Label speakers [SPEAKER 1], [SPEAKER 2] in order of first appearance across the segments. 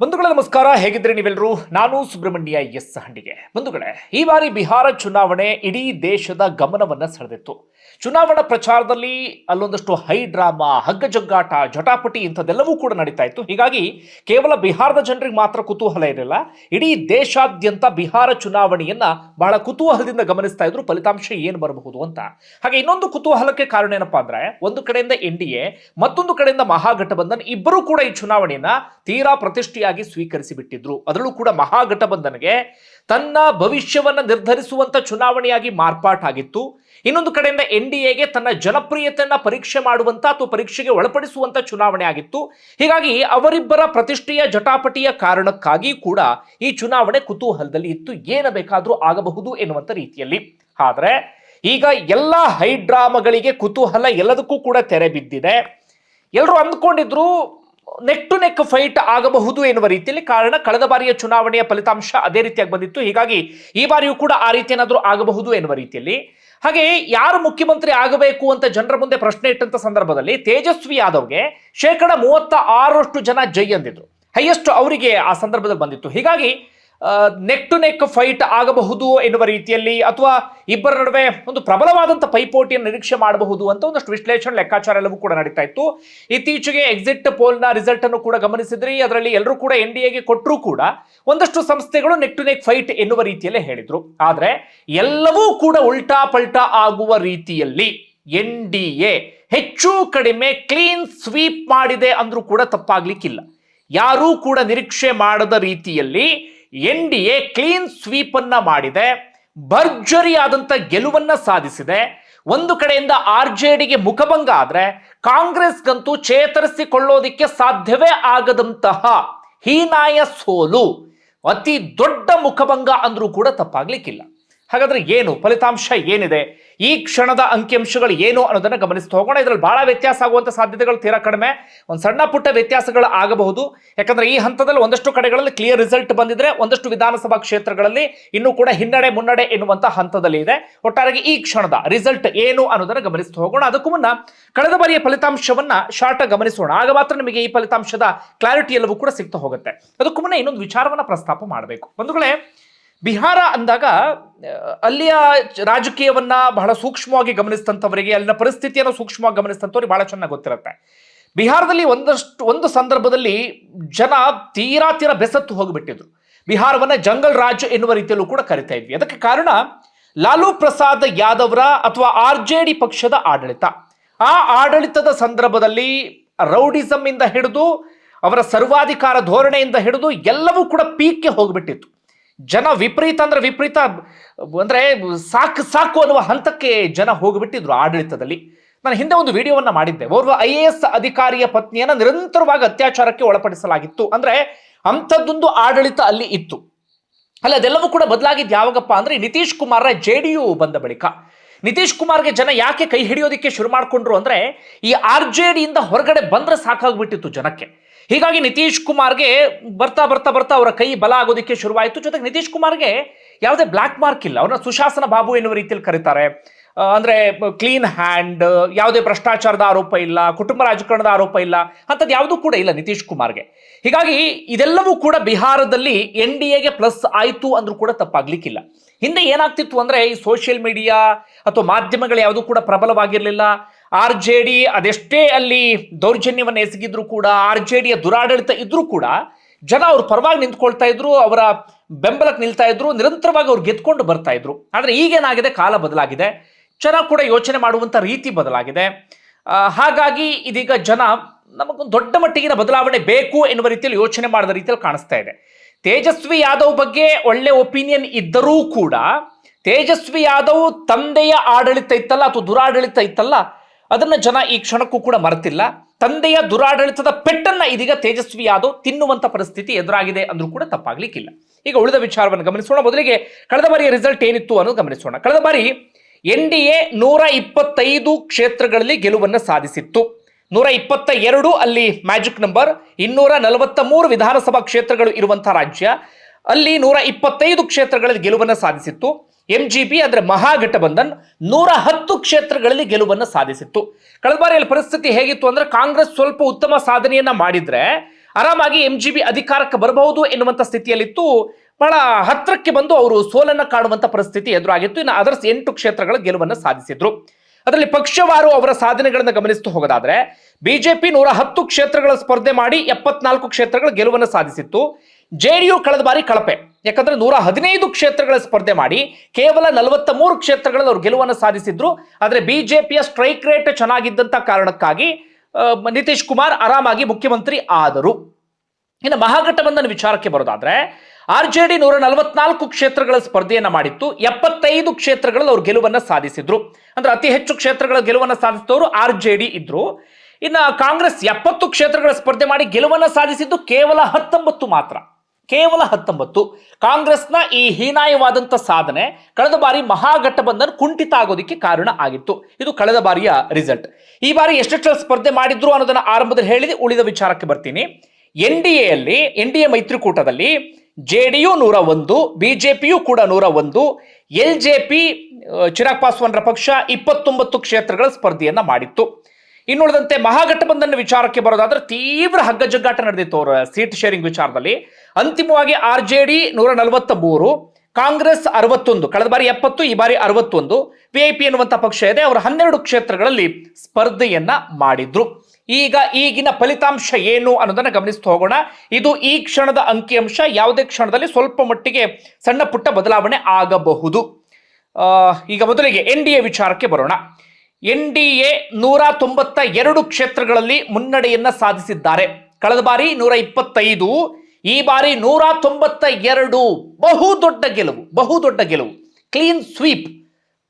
[SPEAKER 1] ಬಂಧುಗಳೇ, ನಮಸ್ಕಾರ. ಹೇಗಿದ್ರೆ ನೀವೆಲ್ಲರೂ? ನಾನು ಸುಬ್ರಹ್ಮಣ್ಯ ಎಸ್ ಹಂಡಿಗೆ. ಬಂಧುಗಳೇ, ಈ ಬಾರಿ ಬಿಹಾರ ಚುನಾವಣೆ ಇಡೀ ದೇಶದ ಗಮನವನ್ನ ಸೆಳೆದಿತ್ತು. ಚುನಾವಣಾ ಪ್ರಚಾರದಲ್ಲಿ ಅಲ್ಲೊಂದಷ್ಟು ಹೈ ಡ್ರಾಮಾ, ಹಗ್ಗಜಗ್ಗಾಟ, ಜಟಾಪಟಿ ಇಂಥದ್ದೆಲ್ಲವೂ ಕೂಡ ನಡೀತಾ ಇತ್ತು. ಹೀಗಾಗಿ ಕೇವಲ ಬಿಹಾರದ ಜನರಿಗೆ ಮಾತ್ರ ಕುತೂಹಲ ಇರಲಿಲ್ಲ. ಇಡೀ ದೇಶಾದ್ಯಂತ ಬಿಹಾರ ಚುನಾವಣೆಯನ್ನ ಬಹಳ ಕುತೂಹಲದಿಂದ ಗಮನಿಸ್ತಾ ಇದ್ರು. ಫಲಿತಾಂಶ ಏನು ಬರಬಹುದು ಅಂತ. ಹಾಗೆ ಇನ್ನೊಂದು ಕುತೂಹಲಕ್ಕೆ ಕಾರಣ ಏನಪ್ಪಾ ಅಂದ್ರೆ, ಒಂದು ಕಡೆಯಿಂದ ಎನ್ ಮತ್ತೊಂದು ಕಡೆಯಿಂದ ಮಹಾಗಠಬಂಧನ್ ಇಬ್ಬರೂ ಕೂಡ ಈ ಚುನಾವಣೆಯನ್ನ ತೀರಾ ಪ್ರತಿಷ್ಠೆಯಾಗಿ ಸ್ವೀಕರಿಸಿ ಬಿಟ್ಟಿದ್ರು ಅದರಲ್ಲೂ ಕೂಡ ಮಹಾಗಠಬಂಧನ್ಗೆ ತನ್ನ ಭವಿಷ್ಯವನ್ನ ನಿರ್ಧರಿಸುವಂತ ಚುನಾವಣೆಯಾಗಿ ಮಾರ್ಪಾಟಾಗಿತ್ತು ಇನ್ನೊಂದು ಕಡೆಯಿಂದ ಎನ್ ಡಿ ಎಗೆ ತನ್ನ ಜನಪ್ರಿಯತೆಯನ್ನ ಪರೀಕ್ಷೆ ಮಾಡುವಂತ ಅಥವಾ ಪರೀಕ್ಷೆಗೆ ಒಳಪಡಿಸುವಂತ ಚುನಾವಣೆ ಆಗಿತ್ತು. ಹೀಗಾಗಿ ಅವರಿಬ್ಬರ ಪ್ರತಿಷ್ಠೆಯ ಜಟಾಪಟಿಯ ಕಾರಣಕ್ಕಾಗಿ ಕೂಡ ಈ ಚುನಾವಣೆ ಕುತೂಹಲದಲ್ಲಿ ಇತ್ತು. ಏನ ಬೇಕಾದರೂ ಆಗಬಹುದು ಎನ್ನುವಂತ ರೀತಿಯಲ್ಲಿ. ಆದ್ರೆ ಈಗ ಎಲ್ಲ ಹೈಡ್ರಾಮಗಳಿಗೆ ಕುತೂಹಲ ಎಲ್ಲದಕ್ಕೂ ಕೂಡ ತೆರೆ ಬಿದ್ದಿದೆ. ಎಲ್ಲರೂ ಅಂದ್ಕೊಂಡಿದ್ರು ನೆಕ್ ಟು ನೆಕ್ ಫೈಟ್ ಆಗಬಹುದು ಎನ್ನುವ ರೀತಿಯಲ್ಲಿ ಕಾರಣ ಕಳೆದ ಬಾರಿಯ ಚುನಾವಣೆಯ ಫಲಿತಾಂಶ ಅದೇ ರೀತಿಯಾಗಿ ಬಂದಿತ್ತು. ಹೀಗಾಗಿ ಈ ಬಾರಿಯೂ ಕೂಡ ಆ ರೀತಿ ಏನಾದರೂ ಆಗಬಹುದು ಎನ್ನುವ ರೀತಿಯಲ್ಲಿ. ಹಾಗೆ ಯಾರು ಮುಖ್ಯಮಂತ್ರಿ ಆಗಬೇಕು ಅಂತ ಜನರ ಮುಂದೆ ಪ್ರಶ್ನೆ ಇಟ್ಟಂತ ಸಂದರ್ಭದಲ್ಲಿ ತೇಜಸ್ವಿ ಯಾದವ್ಗೆ ಶೇಕಡ ಮೂವತ್ತ ಆರಷ್ಟು ಜನ ಜೈ ಅಂದಿದ್ರು. ಹೈಯೆಸ್ಟ್ ಅವರಿಗೆ ಆ ಸಂದರ್ಭದಲ್ಲಿ ಬಂದಿತ್ತು. ಹೀಗಾಗಿ ನೆಕ್ ಟು ನೆಕ್ ಫೈಟ್ ಆಗಬಹುದು ಎನ್ನುವ ರೀತಿಯಲ್ಲಿ ಅಥವಾ ಇಬ್ಬರ ನಡುವೆ ಒಂದು ಪ್ರಬಲವಾದಂಥ ಪೈಪೋಟಿಯನ್ನು ನಿರೀಕ್ಷೆ ಮಾಡಬಹುದು ಅಂತ ಒಂದಷ್ಟು ವಿಶ್ಲೇಷಣೆ ಲೆಕ್ಕಾಚಾರ ಎಲ್ಲವೂ ಕೂಡ ನಡೀತಾ ಇತ್ತು. ಇತ್ತೀಚೆಗೆ ಎಕ್ಸಿಟ್ ಪೋಲ್ನ ರಿಸಲ್ಟ್ ಅನ್ನು ಕೂಡ ಗಮನಿಸಿದ್ರಿ. ಅದರಲ್ಲಿ ಎಲ್ಲರೂ ಕೂಡ ಎನ್ ಡಿ ಎಗೆ ಕೊಟ್ಟರೂ ಕೂಡ ಒಂದಷ್ಟು ಸಂಸ್ಥೆಗಳು ನೆಕ್ ಟು ನೆಕ್ ಫೈಟ್ ಎನ್ನುವ ರೀತಿಯಲ್ಲೇ ಹೇಳಿದ್ರು. ಆದರೆ ಎಲ್ಲವೂ ಕೂಡ ಉಲ್ಟಾ ಪಲ್ಟಾ ಆಗುವ ರೀತಿಯಲ್ಲಿ ಎನ್ ಡಿ ಎ ಹೆಚ್ಚು ಕಡಿಮೆ ಕ್ಲೀನ್ ಸ್ವೀಪ್ ಮಾಡಿದೆ ಅಂದ್ರೂ ಕೂಡ ತಪ್ಪಾಗ್ಲಿಕ್ಕಿಲ್ಲ. ಯಾರೂ ಕೂಡ ನಿರೀಕ್ಷೆ ಮಾಡದ ರೀತಿಯಲ್ಲಿ N D A clean sweep ಅನ್ನ ಮಾಡಿದೆ ಭರ್ಜರಿಯಾದಂಥ ಗೆಲುವನ್ನ ಸಾಧಿಸಿದೆ. ಒಂದು ಕಡೆಯಿಂದ ಆರ್ ಜೆ ಡಿಗೆ ಮುಖಭಂಗ ಆದ್ರೆ ಕಾಂಗ್ರೆಸ್ಗಂತೂ ಚೇತರಿಸಿಕೊಳ್ಳೋದಿಕ್ಕೆ ಸಾಧ್ಯವೇ ಆಗದಂತಹ ಹೀನಾಯ ಸೋಲು, ಅತಿ ದೊಡ್ಡ ಮುಖಭಂಗ ಅಂದ್ರೂ ಕೂಡ ತಪ್ಪಾಗ್ಲಿಕ್ಕಿಲ್ಲ. ಹಾಗಾದ್ರೆ ಏನು? ಫಲಿತಾಂಶ ಏನಿದೆ? ಈ ಕ್ಷಣದ ಅಂಕಿಅಂಶಗಳು ಏನು ಅನ್ನೋದನ್ನ ಗಮನಿಸ್ತಾ ಹೋಗೋಣ. ಇದರಲ್ಲಿ ಬಹಳ ವ್ಯತ್ಯಾಸ ಆಗುವಂತ ಸಾಧ್ಯತೆಗಳು ತೀರಾ ಕಡಿಮೆ. ಒಂದು ಸಣ್ಣ ಪುಟ್ಟ ವ್ಯತ್ಯಾಸಗಳು ಆಗಬಹುದು. ಯಾಕಂದ್ರೆ ಈ ಹಂತದಲ್ಲಿ ಒಂದಷ್ಟು ಕಡೆಗಳಲ್ಲಿ ಕ್ಲಿಯರ್ ರಿಸಲ್ಟ್ ಬಂದಿದ್ರೆ ಒಂದಷ್ಟು ವಿಧಾನಸಭಾ ಕ್ಷೇತ್ರಗಳಲ್ಲಿ ಇನ್ನೂ ಕೂಡ ಹಿನ್ನಡೆ ಮುನ್ನಡೆ ಎನ್ನುವಂತ ಹಂತದಲ್ಲಿ ಇದೆ. ಒಟ್ಟಾರೆಗೆ ಈ ಕ್ಷಣದ ರಿಸಲ್ಟ್ ಏನು ಅನ್ನೋದನ್ನು ಗಮನಿಸ್ತಾ ಹೋಗೋಣ. ಅದಕ್ಕೂ ಮುನ್ನ ಕಳೆದ ಬಾರಿಯ ಫಲಿತಾಂಶವನ್ನ ಶಾರ್ಟ್ ಗಮನಿಸೋಣ. ಆಗ ಮಾತ್ರ ನಿಮಗೆ ಈ ಫಲಿತಾಂಶದ ಕ್ಲಾರಿಟಿ ಎಲ್ಲವೂ ಕೂಡ ಸಿಗ್ತಾ ಹೋಗುತ್ತೆ. ಅದಕ್ಕೂ ಮುನ್ನ ಇನ್ನೊಂದು ವಿಚಾರವನ್ನ ಪ್ರಸ್ತಾಪ ಮಾಡಬೇಕು. ಬಂಧುಗಳೇ ಬಿಹಾರ ಅಂದಾಗ ಅಲ್ಲಿಯ ರಾಜಕೀಯವನ್ನ ಬಹಳ ಸೂಕ್ಷ್ಮವಾಗಿ ಗಮನಿಸಿದಂಥವರಿಗೆ, ಅಲ್ಲಿನ ಪರಿಸ್ಥಿತಿಯನ್ನು ಸೂಕ್ಷ್ಮವಾಗಿ ಗಮನಿಸಿದಂಥವ್ರಿಗೆ ಬಹಳ ಚೆನ್ನಾಗಿ ಗೊತ್ತಿರುತ್ತೆ. ಬಿಹಾರದಲ್ಲಿ ಒಂದಷ್ಟು, ಒಂದು ಸಂದರ್ಭದಲ್ಲಿ ಜನ ತೀರಾ ತೀರಾ ಬೆಸತ್ತು ಹೋಗಿಬಿಟ್ಟಿದ್ರು. ಬಿಹಾರವನ್ನ ಜಂಗಲ್ ರಾಜ್ ಎನ್ನುವ ರೀತಿಯಲ್ಲೂ ಕೂಡ ಕರಿತಾ ಇದ್ವಿ. ಅದಕ್ಕೆ ಕಾರಣ, ಲಾಲು ಪ್ರಸಾದ್ ಯಾದವ್ರ ಅಥವಾ ಆರ್ ಜೆ ಡಿ ಪಕ್ಷದ ಆಡಳಿತ. ಆ ಆಡಳಿತದ ಸಂದರ್ಭದಲ್ಲಿ ರೌಡಿಸಮ್ ಇಂದ ಹಿಡಿದು, ಅವರ ಸರ್ವಾಧಿಕಾರ ಧೋರಣೆಯಿಂದ ಹಿಡಿದು ಎಲ್ಲವೂ ಕೂಡ ಪೀಕ್ಗೆ ಹೋಗ್ಬಿಟ್ಟಿತ್ತು. ಜನ ವಿಪರೀತ ಅಂದ್ರೆ ವಿಪರೀತ, ಅಂದ್ರೆ ಸಾಕು ಸಾಕು ಅನ್ನುವ ಹಂತಕ್ಕೆ ಜನ ಹೋಗಿಬಿಟ್ಟಿದ್ರು ಆಡಳಿತದಲ್ಲಿ. ನಾನು ಹಿಂದೆ ಒಂದು ವಿಡಿಯೋವನ್ನ ಮಾಡಿದ್ದೆ. ಓರ್ವ ಐ ಎ ಎಸ್ ಅಧಿಕಾರಿಯ ಪತ್ನಿಯನ್ನ ನಿರಂತರವಾಗಿ ಅತ್ಯಾಚಾರಕ್ಕೆ ಒಳಪಡಿಸಲಾಗಿತ್ತು. ಅಂದ್ರೆ ಅಂಥದ್ದೊಂದು ಆಡಳಿತ ಅಲ್ಲಿ ಇತ್ತು. ಅಲ್ಲ, ಅದೆಲ್ಲವೂ ಕೂಡ ಬದಲಾಗಿದ್ದು ಯಾವಾಗಪ್ಪ ಅಂದ್ರೆ Nitish Kumar J D U ಬಂದ ಬಳಿಕ. ನಿತೀಶ್ ಕುಮಾರ್ಗೆ ಜನ ಯಾಕೆ ಕೈ ಹಿಡಿಯೋದಕ್ಕೆ ಶುರು ಮಾಡಿಕೊಂಡ್ರು ಅಂದ್ರೆ ಈ ಆರ್ ಜೆ ಡಿಯಿಂದ ಹೊರಗಡೆ ಬಂದ್ರೆ ಸಾಕಾಗ್ಬಿಟ್ಟಿತ್ತು ಜನಕ್ಕೆ. ಹೀಗಾಗಿ ನಿತೀಶ್ ಕುಮಾರ್ಗೆ ಬರ್ತಾ ಬರ್ತಾ ಬರ್ತಾ ಅವರ ಕೈ ಬಲ ಆಗೋದಕ್ಕೆ ಶುರುವಾಯಿತು. ಜೊತೆಗೆ ನಿತೀಶ್ ಕುಮಾರ್ಗೆ ಯಾವುದೇ ಬ್ಲ್ಯಾಕ್ ಮಾರ್ಕ್ ಇಲ್ಲ. ಅವ್ರನ್ನ ಸುಶಾಸನ ಬಾಬು ಎನ್ನುವ ರೀತಿಯಲ್ಲಿ ಕರೀತಾರೆ. ಅಂದ್ರೆ ಕ್ಲೀನ್ ಹ್ಯಾಂಡ್, ಯಾವುದೇ ಭ್ರಷ್ಟಾಚಾರದ ಆರೋಪ ಇಲ್ಲ, ಕುಟುಂಬ ರಾಜಕಾರಣದ ಆರೋಪ ಇಲ್ಲ, ಅಂಥದ್ದು ಯಾವುದೂ ಕೂಡ ಇಲ್ಲ ನಿತೀಶ್ ಕುಮಾರ್ಗೆ. ಹೀಗಾಗಿ ಇದೆಲ್ಲವೂ ಕೂಡ ಬಿಹಾರದಲ್ಲಿ ಎನ್ ಡಿ ಎಗೆ ಪ್ಲಸ್ ಆಯಿತು ಅಂದ್ರೂ ಕೂಡ ತಪ್ಪಾಗ್ಲಿಕ್ಕಿಲ್ಲ. ಹಿಂದೆ ಏನಾಗ್ತಿತ್ತು ಅಂದರೆ ಈ ಸೋಷಿಯಲ್ ಮೀಡಿಯಾ ಅಥವಾ ಮಾಧ್ಯಮಗಳು ಯಾವುದೂ ಕೂಡ ಪ್ರಬಲವಾಗಿರಲಿಲ್ಲ. ಆರ್ ಜೆ ಡಿ ಅದೆಷ್ಟೇ ಅಲ್ಲಿ ದೌರ್ಜನ್ಯವನ್ನು ಎಸಗಿದ್ರು ಕೂಡ ಆರ್ ಜೆ ಡಿಯ ದುರಾಡಳಿತ ಇದ್ದರೂ ಕೂಡ ಜನ ಅವ್ರ ಪರವಾಗಿ ನಿಂತ್ಕೊಳ್ತಾ ಇದ್ರು, ಅವರ ಬೆಂಬಲಕ್ಕೆ ನಿಲ್ತಾ ಇದ್ರು, ನಿರಂತರವಾಗಿ ಅವ್ರು ಗೆದ್ಕೊಂಡು ಬರ್ತಾ ಇದ್ರು. ಆದರೆ ಈಗೇನಾಗಿದೆ? ಕಾಲ ಬದಲಾಗಿದೆ. ಜನ ಕೂಡ ಯೋಚನೆ ಮಾಡುವಂಥ ರೀತಿ ಬದಲಾಗಿದೆ. ಹಾಗಾಗಿ ಇದೀಗ ಜನ ನಮಗೊಂದು ದೊಡ್ಡ ಮಟ್ಟಿಗಿನ ಬದಲಾವಣೆ ಬೇಕು ಎನ್ನುವ ರೀತಿಯಲ್ಲಿ ಯೋಚನೆ ಮಾಡಿದ ರೀತಿಯಲ್ಲಿ ಕಾಣಿಸ್ತಾ ಇದೆ. ತೇಜಸ್ವಿ ಯಾದವ್ ಬಗ್ಗೆ ಒಳ್ಳೆ ಒಪಿನಿಯನ್ ಇದ್ದರೂ ಕೂಡ ತೇಜಸ್ವಿ ಯಾದವ್ ತಂದೆಯ ಆಡಳಿತ ಇತ್ತಲ್ಲ ಅಥವಾ ದುರಾಡಳಿತ ಇತ್ತಲ್ಲ, ಅದನ್ನ ಜನ ಈ ಕ್ಷಣಕ್ಕೂ ಕೂಡ ಮರೆತಿಲ್ಲ. ತಂದೆಯ ದುರಾಡಳಿತದ ಪೆಟ್ಟನ್ನ ಇದೀಗ ತೇಜಸ್ವಿ ಯಾದವ್ ತಿನ್ನುವಂತ ಪರಿಸ್ಥಿತಿ ಎದುರಾಗಿದೆ ಅಂದ್ರೂ ಕೂಡ ತಪ್ಪಾಗ್ಲಿಕ್ಕಿಲ್ಲ. ಈಗ ಉಳಿದ ವಿಚಾರವನ್ನು ಗಮನಿಸೋಣ. ಮೊದಲಿಗೆ ಕಳೆದ ಬಾರಿಯ ರಿಸಲ್ಟ್ ಏನಿತ್ತು ಅನ್ನೋದು ಗಮನಿಸೋಣ. ಕಳೆದ ಬಾರಿ ಎನ್ ಡಿ ಎ ನೂರ ಇಪ್ಪತ್ತೈದು ಕ್ಷೇತ್ರಗಳಲ್ಲಿ ಗೆಲುವನ್ನು ಸಾಧಿಸಿತ್ತು. ನೂರ ಇಪ್ಪತ್ತ ಎರಡು ಅಲ್ಲಿ ಮ್ಯಾಜಿಕ್ ನಂಬರ್ ಇನ್ನೂರ ನಲವತ್ತ ಮೂರು ವಿಧಾನಸಭಾ ಕ್ಷೇತ್ರಗಳು ಇರುವಂತಹ ರಾಜ್ಯ. ಅಲ್ಲಿ ನೂರ ಇಪ್ಪತ್ತೈದು ಕ್ಷೇತ್ರಗಳಲ್ಲಿ ಗೆಲುವನ್ನು ಸಾಧಿಸಿತ್ತು. ಎಂ ಜಿ ಬಿ ಅಂದ್ರೆ ಮಹಾಗಠಬಂಧನ್ ನೂರ ಹತ್ತು ಕ್ಷೇತ್ರಗಳಲ್ಲಿ ಗೆಲುವನ್ನು ಸಾಧಿಸಿತ್ತು. ಕಳೆದ ಬಾರಿಯಲ್ಲಿ ಪರಿಸ್ಥಿತಿ ಹೇಗಿತ್ತು ಅಂದ್ರೆ ಕಾಂಗ್ರೆಸ್ ಸ್ವಲ್ಪ ಉತ್ತಮ ಸಾಧನೆಯನ್ನ ಮಾಡಿದ್ರೆ ಆರಾಮಾಗಿ ಎಂ ಜಿ ಬಿ ಅಧಿಕಾರಕ್ಕೆ ಬರಬಹುದು ಎನ್ನುವಂಥ ಸ್ಥಿತಿಯಲ್ಲಿತ್ತು. ಬಹಳ ಹತ್ತಿರಕ್ಕೆ ಬಂದು ಅವರು ಸೋಲನ್ನ ಕಾಣುವಂಥ ಪರಿಸ್ಥಿತಿ ಎದುರಾಗಿತ್ತು. ಇನ್ನು ಅದರ್ಸ್ ಎಂಟು ಕ್ಷೇತ್ರಗಳ ಗೆಲುವನ್ನು ಸಾಧಿಸಿದ್ರು. ಅದರಲ್ಲಿ ಪಕ್ಷವಾರು ಅವರ ಸಾಧನೆಗಳನ್ನು ಗಮನಿಸ್ತು ಹೋಗೋದಾದ್ರೆ, ಬಿಜೆಪಿ ನೂರ ಹತ್ತು ಕ್ಷೇತ್ರಗಳ ಸ್ಪರ್ಧೆ ಮಾಡಿ ಎಪ್ಪತ್ನಾಲ್ಕು ಕ್ಷೇತ್ರಗಳ ಗೆಲುವನ್ನು ಸಾಧಿಸಿತ್ತು. ಜೆಡಿಯು ಕಳೆದ ಬಾರಿ ಕಳಪೆ. ಯಾಕಂದ್ರೆ ನೂರ ಹದಿನೈದು ಕ್ಷೇತ್ರಗಳ ಸ್ಪರ್ಧೆ ಮಾಡಿ ಕೇವಲ ನಲವತ್ತ ಮೂರು ಕ್ಷೇತ್ರಗಳಲ್ಲಿ ಅವರು ಗೆಲುವನ್ನು ಸಾಧಿಸಿದ್ರು. ಆದರೆ ಬಿಜೆಪಿಯ ಸ್ಟ್ರೈಕ್ ರೇಟ್ ಚೆನ್ನಾಗಿದ್ದಂತ ಕಾರಣಕ್ಕಾಗಿ ನಿತೀಶ್ ಕುಮಾರ್ ಆರಾಮಾಗಿ ಮುಖ್ಯಮಂತ್ರಿ ಆದರು. ಇನ್ನು ಮಹಾಗಠಬಂಧನ ವಿಚಾರಕ್ಕೆ ಬರೋದಾದ್ರೆ ಆರ್ ಜೆ ಡಿ ನೂರ ನಲವತ್ನಾಲ್ಕು ಕ್ಷೇತ್ರಗಳ ಸ್ಪರ್ಧೆಯನ್ನ ಮಾಡಿತ್ತು. ಎಪ್ಪತ್ತೈದು ಕ್ಷೇತ್ರಗಳಲ್ಲಿ ಅವರು ಗೆಲುವನ್ನ ಸಾಧಿಸಿದ್ರು. ಅಂದ್ರೆ ಅತಿ ಹೆಚ್ಚು ಕ್ಷೇತ್ರಗಳ ಗೆಲುವನ್ನ ಸಾಧಿಸಿದವರು ಆರ್ ಜೆ ಡಿ ಇದ್ರು. ಇನ್ನ ಕಾಂಗ್ರೆಸ್ ಎಪ್ಪತ್ತು ಕ್ಷೇತ್ರಗಳ ಸ್ಪರ್ಧೆ ಮಾಡಿ ಗೆಲುವನ್ನ ಸಾಧಿಸಿದ್ದು ಕೇವಲ ಹತ್ತೊಂಬತ್ತು ಮಾತ್ರ. ಕೇವಲ ಹತ್ತೊಂಬತ್ತು. ಕಾಂಗ್ರೆಸ್ನ ಈ ಹೀನಾಯವಾದಂಥ ಸಾಧನೆ ಕಳೆದ ಬಾರಿ ಮಹಾಗಠಬಂಧನ್ ಕುಂಠಿತ ಆಗೋದಕ್ಕೆ ಕಾರಣ ಆಗಿತ್ತು. ಇದು ಕಳೆದ ಬಾರಿಯ ರಿಸಲ್ಟ್. ಈ ಬಾರಿ ಎಷ್ಟೆಷ್ಟು ಸ್ಪರ್ಧೆ ಮಾಡಿದ್ರು ಅನ್ನೋದನ್ನ ಆರಂಭದಲ್ಲಿ ಹೇಳಿದೆ, ಉಳಿದ ವಿಚಾರಕ್ಕೆ ಬರ್ತೀನಿ. ಎನ್ ಡಿ ಎಲ್ಲಿ ಎನ್ ಡಿ ಎ ಮೈತ್ರಿಕೂಟದಲ್ಲಿ ಜೆ ಡಿ ಯು ನೂರ ಒಂದು, ಬಿಜೆಪಿಯು ಕೂಡ ನೂರ ಒಂದು, ಎಲ್ ಜೆ ಪಿ ಚಿರಾಗ್ ಪಾಸ್ವಾನ್ರ ಪಕ್ಷ ಇಪ್ಪತ್ತೊಂಬತ್ತು ಕ್ಷೇತ್ರಗಳ ಸ್ಪರ್ಧೆಯನ್ನ ಮಾಡಿತ್ತು. ಇನ್ನುಳಿದಂತೆ ಮಹಾಗಠಬಂಧನ ವಿಚಾರಕ್ಕೆ ಬರೋದಾದ್ರೆ ತೀವ್ರ ಹಗ್ಗಜಗ್ಗಾಟ ನಡೆದಿತ್ತು ಅವರ ಸೀಟ್ ಶೇರಿಂಗ್ ವಿಚಾರದಲ್ಲಿ. ಅಂತಿಮವಾಗಿ ಆರ್ ಜೆ ಡಿ ನೂರ ನಲವತ್ತ ಮೂರು ಕಾಂಗ್ರೆಸ್ ಅರವತ್ತೊಂದು, ಕಳೆದ ಬಾರಿ ಎಪ್ಪತ್ತು, ಈ ಬಾರಿ ಅರವತ್ತೊಂದು, ವಿ ಐ ಪಿ ಎನ್ನುವಂತ ಪಕ್ಷ ಇದೆ, ಅವರು ಹನ್ನೆರಡು ಕ್ಷೇತ್ರಗಳಲ್ಲಿ ಸ್ಪರ್ಧೆಯನ್ನ ಮಾಡಿದ್ರು. ಈಗ ಈಗಿನ ಫಲಿತಾಂಶ ಏನು ಅನ್ನೋದನ್ನ ಗಮನಿಸ್ತಾ ಹೋಗೋಣ. ಇದು ಈ ಕ್ಷಣದ ಅಂಕಿಅಂಶ, ಯಾವುದೇ ಕ್ಷಣದಲ್ಲಿ ಸ್ವಲ್ಪ ಮಟ್ಟಿಗೆ ಸಣ್ಣ ಪುಟ್ಟ ಬದಲಾವಣೆ ಆಗಬಹುದು. ಈಗ ಮೊದಲಿಗೆ ಎನ್ ಡಿ ಎ ವಿಚಾರಕ್ಕೆ ಬರೋಣ. ಎನ್ ಡಿ ಎ ನೂರ ತೊಂಬತ್ತ ಎರಡು ಕ್ಷೇತ್ರಗಳಲ್ಲಿ ಮುನ್ನಡೆಯನ್ನ ಸಾಧಿಸಿದ್ದಾರೆ. ಕಳೆದ ಬಾರಿ ನೂರ ಇಪ್ಪತ್ತೈದು, ಈ ಬಾರಿ ನೂರ ತೊಂಬತ್ತ ಎರಡು. ಬಹುದೊಡ್ಡ ಗೆಲುವು ಬಹುದೊಡ್ಡ ಗೆಲುವು. Clean sweep.